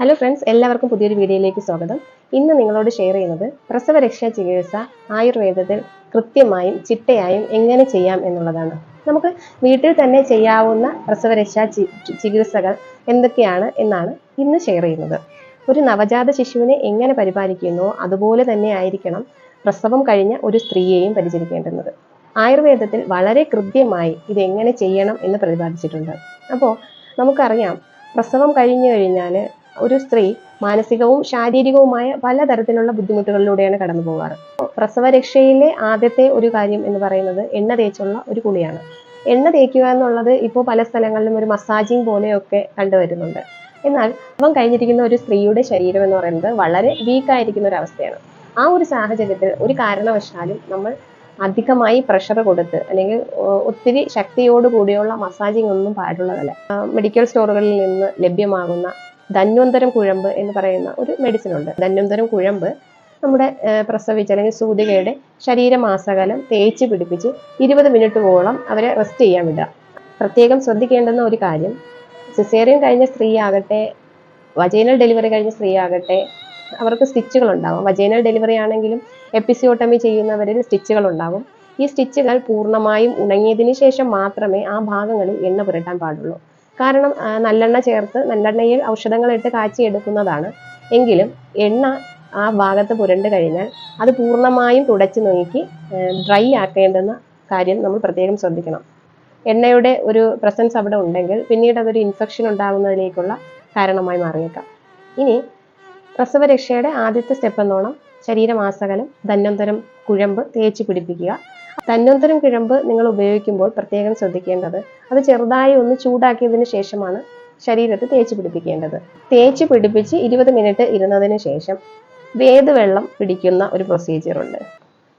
Hello friends എല്ലാവർക്കും പുതിയൊരു വീഡിയോയിലേക്ക് സ്വാഗതം. ഇന്ന് നിങ്ങളോട് ഷെയർ ചെയ്യുന്നത് പ്രസവരക്ഷാ ചികിത്സ ആയുർവേദത്തിൽ കൃത്യമായും ചിട്ടയായും എങ്ങനെ ചെയ്യാം എന്നുള്ളതാണ്. നമുക്ക് വീട്ടിൽ തന്നെ ചെയ്യാവുന്ന പ്രസവരക്ഷാ ചികിത്സകൾ എന്തൊക്കെയാണ് എന്നാണ് ഇന്ന് ഷെയർ ചെയ്യുന്നത്. ഒരു നവജാത ശിശുവിനെ എങ്ങനെ പരിപാലിക്കുന്നുവോ അതുപോലെ തന്നെ ആയിരിക്കണം പ്രസവം കഴിഞ്ഞ ഒരു സ്ത്രീയെയും പരിചരിക്കേണ്ടുന്നത്. ആയുർവേദത്തിൽ വളരെ കൃത്യമായി ഇത് എങ്ങനെ ചെയ്യണം എന്ന് പ്രതിപാദിച്ചിട്ടുണ്ട്. അപ്പോൾ നമുക്കറിയാം പ്രസവം കഴിഞ്ഞു കഴിഞ്ഞാൽ ഒരു സ്ത്രീ മാനസികവും ശാരീരികവുമായ പലതരത്തിലുള്ള ബുദ്ധിമുട്ടുകളിലൂടെയാണ് കടന്നു പോകാറ്. പ്രസവരക്ഷയിലെ ആദ്യത്തെ ഒരു കാര്യം എന്ന് പറയുന്നത് എണ്ണ തേച്ചുള്ള ഒരു കുളിയാണ്. എണ്ണ തേക്കുക എന്നുള്ളത് ഇപ്പോൾ പല സ്ഥലങ്ങളിലും ഒരു മസാജിങ് പോലെയൊക്കെ കണ്ടുവരുന്നുണ്ട് എന്നാൽ അവൻ കഴിഞ്ഞിരിക്കുന്ന ഒരു സ്ത്രീയുടെ ശരീരം എന്ന് പറയുന്നത് വളരെ വീക്കായിരിക്കുന്ന ഒരു അവസ്ഥയാണ്. ആ ഒരു സാഹചര്യത്തിൽ ഒരു കാരണവശാലും നമ്മൾ അധികമായി പ്രഷർ കൊടുത്ത് അല്ലെങ്കിൽ ഒത്തിരി ശക്തിയോട് കൂടിയുള്ള മസാജിങ് ഒന്നും പാടുള്ളതല്ല. മെഡിക്കൽ സ്റ്റോറുകളിൽ നിന്ന് ലഭ്യമാകുന്ന ധന്വന്തരം കുഴമ്പ് എന്ന് പറയുന്ന ഒരു മെഡിസിൻ ഉണ്ട്. ധന്വന്തരം കുഴമ്പ് നമ്മുടെ പ്രസവിച്ച അല്ലെങ്കിൽ സൂതികയുടെ ശരീരമാസകലം തേച്ച് പിടിപ്പിച്ച് ഇരുപത് മിനിറ്റോളം അവരെ റെസ്റ്റ് ചെയ്യാൻ വിടുക. പ്രത്യേകം ശ്രദ്ധിക്കേണ്ടുന്ന ഒരു കാര്യം സിസേറിയൻ കഴിഞ്ഞ സ്ത്രീ ആകട്ടെ വജൈനൽ ഡെലിവറി കഴിഞ്ഞ സ്ത്രീ ആകട്ടെ അവർക്ക് സ്റ്റിച്ചുകൾ ഉണ്ടാവും. വജൈനൽ ഡെലിവറി ആണെങ്കിലും എപ്പിസിയോട്ടമി ചെയ്യുന്നവരിൽ സ്റ്റിച്ചുകൾ ഉണ്ടാവും. ഈ സ്റ്റിച്ചുകൾ പൂർണമായും ഉണങ്ങിയതിന് ശേഷം മാത്രമേ ആ ഭാഗങ്ങളിൽ എണ്ണ പുരട്ടാൻ പാടുള്ളൂ. കാരണം നല്ലെണ്ണ ചേർത്ത് നല്ലെണ്ണയിൽ ഔഷധങ്ങളിട്ട് കാച്ചിയെടുക്കുന്നതാണ്. എങ്കിലും എണ്ണ ആ ഭാഗത്ത് പുരണ്ട് കഴിഞ്ഞാൽ അത് പൂർണമായും തുടച്ചു നീക്കി ഡ്രൈ ആക്കേണ്ടുന്ന കാര്യം നമ്മൾ പ്രത്യേകം ശ്രദ്ധിക്കണം. എണ്ണയുടെ ഒരു പ്രസൻസ് അവിടെ ഉണ്ടെങ്കിൽ പിന്നീട് അതൊരു ഇൻഫെക്ഷൻ ഉണ്ടാകുന്നതിലേക്കുള്ള കാരണമായി മാറിയേക്കാം. ഇനി പ്രസവരക്ഷയുടെ ആദ്യത്തെ സ്റ്റെപ്പ് എന്നോണം ശരീരമാസകലം ധന്വന്തരം കുഴമ്പ് തേച്ച് പിടിപ്പിക്കുക. ധന്വന്തരം കുഴമ്പ് നിങ്ങൾ ഉപയോഗിക്കുമ്പോൾ പ്രത്യേകം ശ്രദ്ധിക്കേണ്ടത് അത് ചെറുതായി ഒന്ന് ചൂടാക്കിയതിന് ശേഷമാണ് ശരീരത്ത് തേച്ച് പിടിപ്പിക്കേണ്ടത്. തേച്ച് പിടിപ്പിച്ച് ഇരുപത് മിനിറ്റ് ഇരുന്നതിന് ശേഷം വേദവെള്ളം പിടിക്കുന്ന ഒരു പ്രൊസീജിയർ ഉണ്ട്.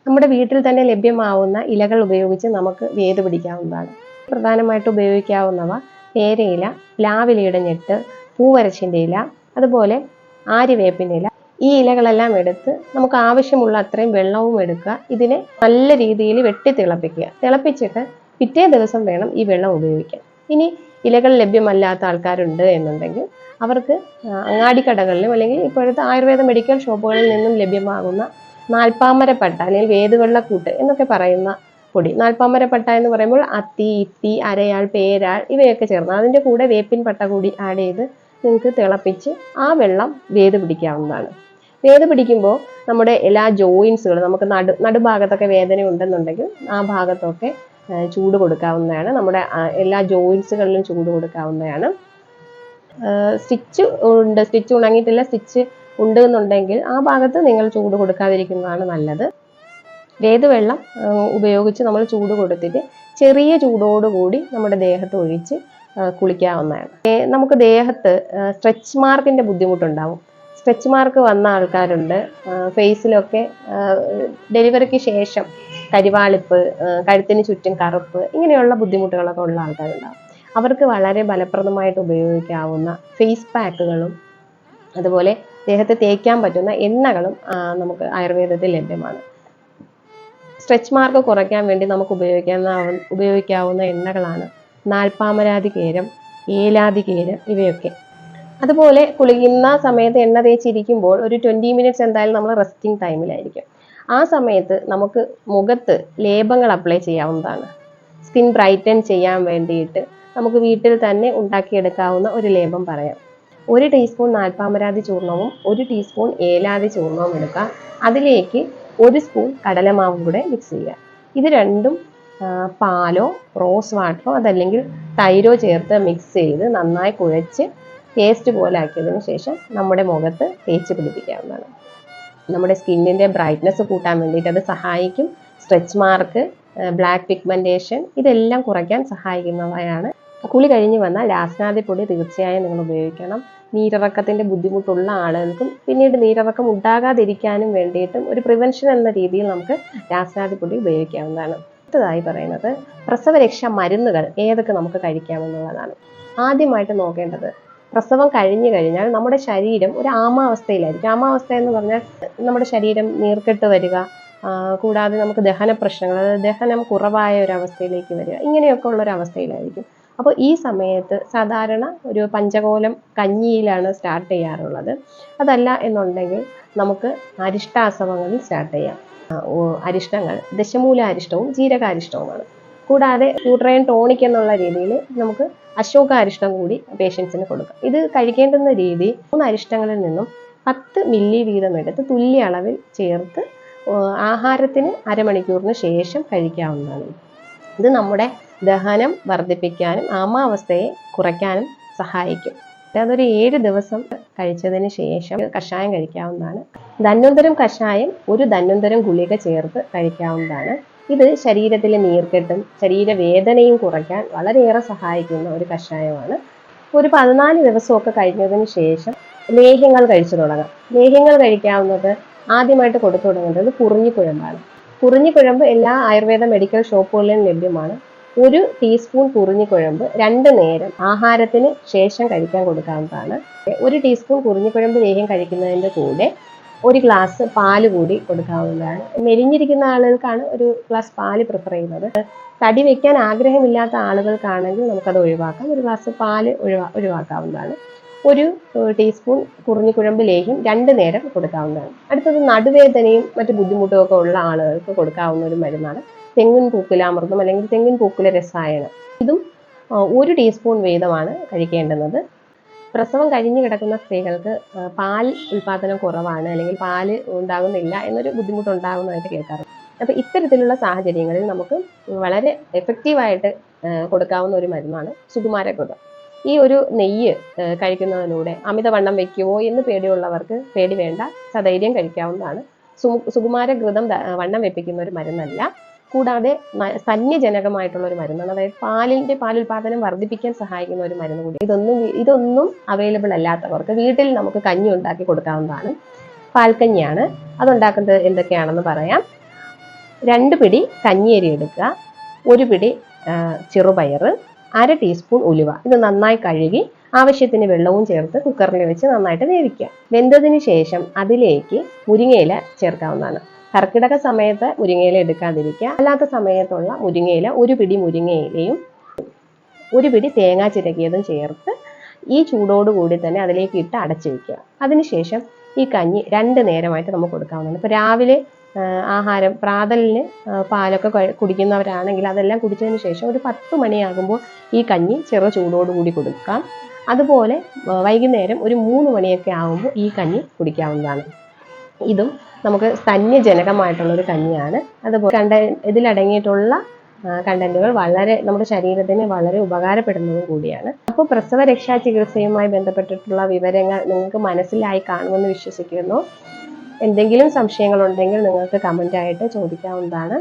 നമ്മുടെ വീട്ടിൽ തന്നെ ലഭ്യമാവുന്ന ഇലകൾ ഉപയോഗിച്ച് നമുക്ക് വേദ് പിടിക്കാവുന്നതാണ്. പ്രധാനമായിട്ട് ഉപയോഗിക്കാവുന്നവ പേരയില പ്ലാവിലയുടെ ഞെട്ട് പൂവരച്ചിന്റെ ഇല അതുപോലെ ആര്യവേപ്പിന്റെ ഇല. ഈ ഇലകളെല്ലാം എടുത്ത് നമുക്ക് ആവശ്യമുള്ള അത്രയും വെള്ളവും എടുക്കുക. ഇതിനെ നല്ല രീതിയിൽ വെട്ടി തിളപ്പിക്കുക. തിളപ്പിച്ചിട്ട് പിറ്റേ ദിവസം വേണം ഈ വെള്ളം ഉപയോഗിക്കാൻ. ഇനി ഇലകൾ ലഭ്യമല്ലാത്ത ആൾക്കാരുണ്ട് എന്നുണ്ടെങ്കിൽ അവർക്ക് അങ്ങാടി അങ്ങാടിക്കടകളിലും അല്ലെങ്കിൽ ഇപ്പോഴത്തെ ആയുർവേദ മെഡിക്കൽ ഷോപ്പുകളിൽ നിന്നും ലഭ്യമാകുന്ന നാൽപ്പാമരപ്പട്ട അല്ലെങ്കിൽ വേതുവെള്ളക്കൂട്ട് എന്നൊക്കെ പറയുന്ന പൊടി. നാൽപ്പാമരപ്പട്ട എന്ന് പറയുമ്പോൾ അത്തി ഇത്തി അരയാൾ പേരാൾ ഇവയൊക്കെ ചേർന്ന് അതിന്റെ കൂടെ വേപ്പിൻ പട്ട കൂടി ആഡ് ചെയ്ത് നിങ്ങൾക്ക് തിളപ്പിച്ച് ആ വെള്ളം വേത് പിടിക്കാവുന്നതാണ്. വേത് പിടിക്കുമ്പോൾ നമ്മുടെ എല്ലാ ജോയിൻസുകളും നമുക്ക് നടു നടുഭാഗത്തൊക്കെ വേദന ഉണ്ടെന്നുണ്ടെങ്കിൽ ആ ഭാഗത്തൊക്കെ ചൂട് കൊടുക്കാവുന്നതാണ്. നമ്മുടെ എല്ലാ ജോയിൻസുകളിലും ചൂട് കൊടുക്കാവുന്നതാണ്. സ്റ്റിച്ച് ഉണ്ട്. സ്റ്റിച്ച് ഉണങ്ങിയിട്ടില്ല സ്റ്റിച്ച് ഉണ്ട് എന്നുണ്ടെങ്കിൽ ആ ഭാഗത്ത് നിങ്ങൾ ചൂട് കൊടുക്കാതിരിക്കുന്നതാണ് നല്ലത്. വേദവെള്ളം ഉപയോഗിച്ച് നമ്മൾ ചൂട് കൊടുത്തിട്ട് ചെറിയ ചൂടോടുകൂടി നമ്മുടെ ദേഹത്ത് ഒഴിച്ച് കുളിക്കാവുന്നതാണ്. നമുക്ക് ദേഹത്ത് സ്ട്രെച്ച് മാർക്കിന്റെ ബുദ്ധിമുട്ടുണ്ടാവും. സ്ട്രെച്ച് മാർക്ക് വന്ന ആൾക്കാരുണ്ട്. ഫേസിലൊക്കെ ഡെലിവറിക്ക് ശേഷം കരിവാളിപ്പ് കഴുത്തിന് ചുറ്റും കറുപ്പ് ഇങ്ങനെയുള്ള ബുദ്ധിമുട്ടുകളൊക്കെ ഉള്ള ആൾക്കാരുണ്ടാവും. അവർക്ക് വളരെ ഫലപ്രദമായിട്ട് ഉപയോഗിക്കാവുന്ന ഫേസ് പാക്കുകളും അതുപോലെ ദേഹത്ത് തേക്കാൻ പറ്റുന്ന എണ്ണകളും നമുക്ക് ആയുർവേദത്തിൽ ലഭ്യമാണ്. സ്ട്രെച്ച് മാർക്ക് കുറയ്ക്കാൻ വേണ്ടി നമുക്ക് ഉപയോഗിക്കാവുന്ന ഉപയോഗിക്കാവുന്ന എണ്ണകളാണ് നാൽപ്പാമരാതി കേരം ഏലാതി കേരം ഇവയൊക്കെ. അതുപോലെ കുളിക്കുന്ന സമയത്ത് എണ്ണ തേച്ചിരിക്കുമ്പോൾ ഒരു ട്വന്റി മിനിറ്റ്സ് എന്തായാലും നമ്മൾ റെസ്റ്റിംഗ് ടൈമിലായിരിക്കും ആ സമയത്ത് നമുക്ക് മുഖത്ത് ലേപങ്ങൾ അപ്ലൈ ചെയ്യാവുന്നതാണ്. സ്കിൻ ബ്രൈറ്റൻ ചെയ്യാൻ വേണ്ടിയിട്ട് നമുക്ക് വീട്ടിൽ തന്നെ ഉണ്ടാക്കിയെടുക്കാവുന്ന ഒരു ലേപം പറയാം. ഒരു ടീസ്പൂൺ നാൽപ്പാമരാതി ചൂർണവും ഒരു ടീസ്പൂൺ ഏലാതി ചൂർണവും എടുക്കുക. അതിലേക്ക് ഒരു സ്പൂൺ കടലമാവും കൂടെ മിക്സ് ചെയ്യുക. ഇത് രണ്ടും പാലോ റോസ് വാട്ടറോ അതല്ലെങ്കിൽ തൈരോ ചേർത്ത് മിക്സ് ചെയ്ത് നന്നായി കുഴച്ച് പേസ്റ്റ് പോലെ ആക്കിയതിന് ശേഷം നമ്മുടെ മുഖത്ത് തേച്ച് പിടിപ്പിക്കാവുന്നതാണ്. നമ്മുടെ സ്കിന്നിന്റെ ബ്രൈറ്റ്നസ് കൂട്ടാൻ വേണ്ടിയിട്ട് അത് സഹായിക്കും. സ്ട്രെച്ച് മാർക്ക് ബ്ലാക്ക് പിഗ്മെന്റേഷൻ ഇതെല്ലാം കുറയ്ക്കാൻ സഹായിക്കുന്നവയാണ്. കുളി കഴിഞ്ഞ് വന്നാൽ ലാസ്നാദി പൊടി തീർച്ചയായും നിങ്ങൾ ഉപയോഗിക്കണം. നീരിറക്കത്തിന്റെ ബുദ്ധിമുട്ടുള്ള ആളുകൾക്കും പിന്നീട് നീരിറക്കം ഉണ്ടാകാതിരിക്കാനും വേണ്ടിയിട്ടും ഒരു പ്രിവെൻഷൻ എന്ന രീതിയിൽ നമുക്ക് ലാസ്നാദി പൊടി ഉപയോഗിക്കാവുന്നതാണ്. അടുത്തതായി പറയുന്നത് പ്രസവരക്ഷാ മരുന്നുകൾ ഏതൊക്കെ നമുക്ക് കഴിക്കാമെന്നുള്ളതാണ് ആദ്യമായിട്ട് നോക്കേണ്ടത് പ്രസവം കഴിഞ്ഞു കഴിഞ്ഞാൽ നമ്മുടെ ശരീരം ഒരു ആമാവസ്ഥയിലായിരിക്കും. ആമാവസ്ഥ എന്ന് പറഞ്ഞാൽ നമ്മുടെ ശരീരം നീർക്കെട്ട് വരിക കൂടാതെ നമുക്ക് ദഹന പ്രശ്നങ്ങൾ അതായത് ദഹനം കുറവായ ഒരു അവസ്ഥയിലേക്ക് വരിക ഇങ്ങനെയൊക്കെ ഉള്ള ഒരു അവസ്ഥയിലായിരിക്കും. അപ്പോൾ ഈ സമയത്ത് സാധാരണ ഒരു പഞ്ചകോലം കഞ്ഞിയിലാണ് സ്റ്റാർട്ട് ചെയ്യാറുള്ളത്. അതല്ല എന്നുണ്ടെങ്കിൽ നമുക്ക് അരിഷ്ടാസവങ്ങളിൽ സ്റ്റാർട്ട് ചെയ്യാം. അരിഷ്ടങ്ങൾ ദശമൂല അരിഷ്ടവും ജീരകാരിഷ്ടവുമാണ്. കൂടാതെ യൂട്രൈൻ ടോണിക് എന്നുള്ള രീതിയിൽ നമുക്ക് അശോക അരിഷ്ടം കൂടി പേഷ്യൻസിന് കൊടുക്കാം. ഇത് കഴിക്കേണ്ടുന്ന രീതി മൂന്ന് അരിഷ്ടങ്ങളിൽ നിന്നും പത്ത് മില്ലി വീതം എടുത്ത് തുല്യ അളവിൽ ചേർത്ത് ആഹാരത്തിന് അരമണിക്കൂറിന് ശേഷം കഴിക്കാവുന്നതാണ്. ഇത് നമ്മുടെ ദഹനം വർദ്ധിപ്പിക്കാനും ആമാവസ്ഥയെ കുറയ്ക്കാനും സഹായിക്കും. അതൊരു ഏഴ് ദിവസം കഴിച്ചതിന് ശേഷം കഷായം കഴിക്കാവുന്നതാണ്. ധന്വന്തരം കഷായം ഒരു ധന്വന്തരം ഗുളിക ചേർത്ത് കഴിക്കാവുന്നതാണ്. ഇത് ശരീരത്തിലെ നീർക്കെട്ടും ശരീരവേദനയും കുറയ്ക്കാൻ വളരെയേറെ സഹായിക്കുന്ന ഒരു കഷായമാണ്. ഒരു പതിനാല് ദിവസമൊക്കെ കഴിഞ്ഞതിന് ശേഷം ലേഹ്യങ്ങൾ കഴിച്ചു തുടങ്ങാം. ലേഹ്യങ്ങൾ കഴിക്കാവുന്നത് ആദ്യമായിട്ട് കൊടുത്തു തുടങ്ങേണ്ടത് കുറിഞ്ഞിക്കുഴമ്പാണ്. കുറിഞ്ഞിക്കുഴമ്പ് എല്ലാ ആയുർവേദ മെഡിക്കൽ ഷോപ്പുകളിലും ലഭ്യമാണ്. ഒരു ടീസ്പൂൺ കുറിഞ്ഞിക്കുഴമ്പ് രണ്ട് നേരം ആഹാരത്തിന് ശേഷം കഴിക്കാൻ കൊടുക്കാവുന്നതാണ്. ഒരു ടീസ്പൂൺ കുറിഞ്ഞിക്കുഴമ്പ് ലേഹ്യം കഴിക്കുന്നതിന്റെ കൂടെ ഒരു ഗ്ലാസ് പാൽ കൂടി കൊടുക്കാവുന്നതാണ്. മെലിഞ്ഞിരിക്കുന്ന ആളുകൾക്കാണ് ഒരു ഗ്ലാസ് പാൽ പ്രിഫർ ചെയ്യുന്നത്. തടി വെക്കാൻ ആഗ്രഹമില്ലാത്ത ആളുകൾക്കാണെങ്കിൽ നമുക്കത് ഒഴിവാക്കാം. ഒരു ഗ്ലാസ് പാൽ ഒഴിവാ ഒഴിവാക്കാവുന്നതാണ്. ഒരു ടീസ്പൂൺ കുറിഞ്ഞിക്കുഴമ്പ് ലേഹ്യം രണ്ട് നേരം കൊടുക്കാവുന്നതാണ്. അടുത്തത് നടുവേദനയും മറ്റു ബുദ്ധിമുട്ടും ഒക്കെ ഉള്ള ആളുകൾക്ക് കൊടുക്കാവുന്ന ഒരു മരുന്നാണ്. തെങ്ങിൻ പൂക്കുലാമൃതം അല്ലെങ്കിൽ തെങ്ങിൻ പൂക്കില രസായനം. ഇതും ഒരു ടീസ്പൂൺ വീതമാണ് കഴിക്കേണ്ടുന്നത്. പ്രസവം കഴിഞ്ഞ് കിടക്കുന്ന സ്ത്രീകൾക്ക് പാൽ ഉൽപാദനം കുറവാണ് അല്ലെങ്കിൽ പാൽ ഉണ്ടാകുന്നില്ല എന്നൊരു ബുദ്ധിമുട്ട് ഉണ്ടാകുന്നതായിട്ട് കേൾക്കാറുണ്ട്. അപ്പോൾ ഇത്തരത്തിലുള്ള സാഹചര്യങ്ങളിൽ നമുക്ക് വളരെ എഫക്റ്റീവായിട്ട് കൊടുക്കാവുന്ന ഒരു മരുന്നാണ് സുകുമാരകൃതം ഈ ഒരു നെയ്യ് കഴിക്കുന്നതിലൂടെ അമിതവണ്ണം വെക്കുമോ എന്ന് പേടിയുള്ളവർക്ക് പേടി വേണ്ട സധൈര്യം കഴിക്കാവുന്നതാണ്. സുകുമാരഘൃതം വണ്ണം വെപ്പിക്കുന്ന ഒരു മരുന്നല്ല. കൂടാതെ സന്യജനകമായിട്ടുള്ള ഒരു മരുന്നാണ്. അതായത് പാലിന്റെ പാലുൽപാദനം വർദ്ധിപ്പിക്കാൻ സഹായിക്കുന്ന ഒരു മരുന്ന് കൂടി. ഇതൊന്നും ഇതൊന്നും അവൈലബിൾ അല്ലാത്തവർക്ക് വീട്ടിൽ നമുക്ക് കഞ്ഞി ഉണ്ടാക്കി കൊടുക്കാവുന്നതാണ്. പാൽക്കഞ്ഞിയാണ്. അതുണ്ടാക്കുന്നത് എന്തൊക്കെയാണെന്ന് പറയാം. രണ്ട് പിടി കഞ്ഞിയരി എടുക്കുക. ഒരു പിടി ചെറുപയർ അര ടീസ്പൂൺ ഉലുവ. ഇത് നന്നായി കഴുകി ആവശ്യത്തിന് വെള്ളവും ചേർത്ത് കുക്കറിൽ വെച്ച് നന്നായിട്ട് വേവിക്കുക. വെന്തതിന് ശേഷം അതിലേക്ക് മുരിങ്ങയില ചേർക്കാവുന്നതാണ്. കർക്കിടക സമയത്ത് മുരിങ്ങയില എടുക്കാതിരിക്കുക. അല്ലാത്ത സമയത്തുള്ള മുരിങ്ങയില ഒരു പിടി മുരിങ്ങയിലയും ഒരു പിടി തേങ്ങ ചിരകിയതും ചേർത്ത് ഈ ചൂടോടുകൂടി തന്നെ അതിലേക്ക് ഇട്ട് അടച്ചു വെക്കുക. അതിനുശേഷം ഈ കഞ്ഞി രണ്ട് നേരമായിട്ട് നമുക്ക് കൊടുക്കാവുന്നതാണ്. ഇപ്പോൾ രാവിലെ ആഹാരം പ്രാതലിന് പാലൊക്കെ കുടിക്കുന്നവരാണെങ്കിൽ അതെല്ലാം കുടിച്ചതിന് ശേഷം ഒരു പത്ത് മണിയാകുമ്പോൾ ഈ കഞ്ഞി ചെറു ചൂടോടുകൂടി കൊടുക്കാം. അതുപോലെ വൈകുന്നേരം ഒരു മൂന്ന് മണിയൊക്കെ ആകുമ്പോൾ ഈ കഞ്ഞി കുടിക്കാവുന്നതാണ്. ഇതും നമുക്ക് സ്തന്യജനകമായിട്ടുള്ള ഒരു കഞ്ഞിയാണ്. അതുപോലെ കണ്ട ഇതിലടങ്ങിയിട്ടുള്ള കണ്ടന്റുകൾ വളരെ നമ്മുടെ ശരീരത്തിന് വളരെ ഉപകാരപ്പെടുന്നതും കൂടിയാണ്. അപ്പോൾ പ്രസവ രക്ഷാ ചികിത്സയുമായി ബന്ധപ്പെട്ടിട്ടുള്ള വിവരങ്ങൾ നിങ്ങൾക്ക് മനസ്സിലായി കാണുമെന്ന് വിശ്വസിക്കുന്നു. എന്തെങ്കിലും സംശയങ്ങളുണ്ടെങ്കിൽ നിങ്ങൾക്ക് കമന്റായിട്ട് ചോദിക്കാവുന്നതാണ്.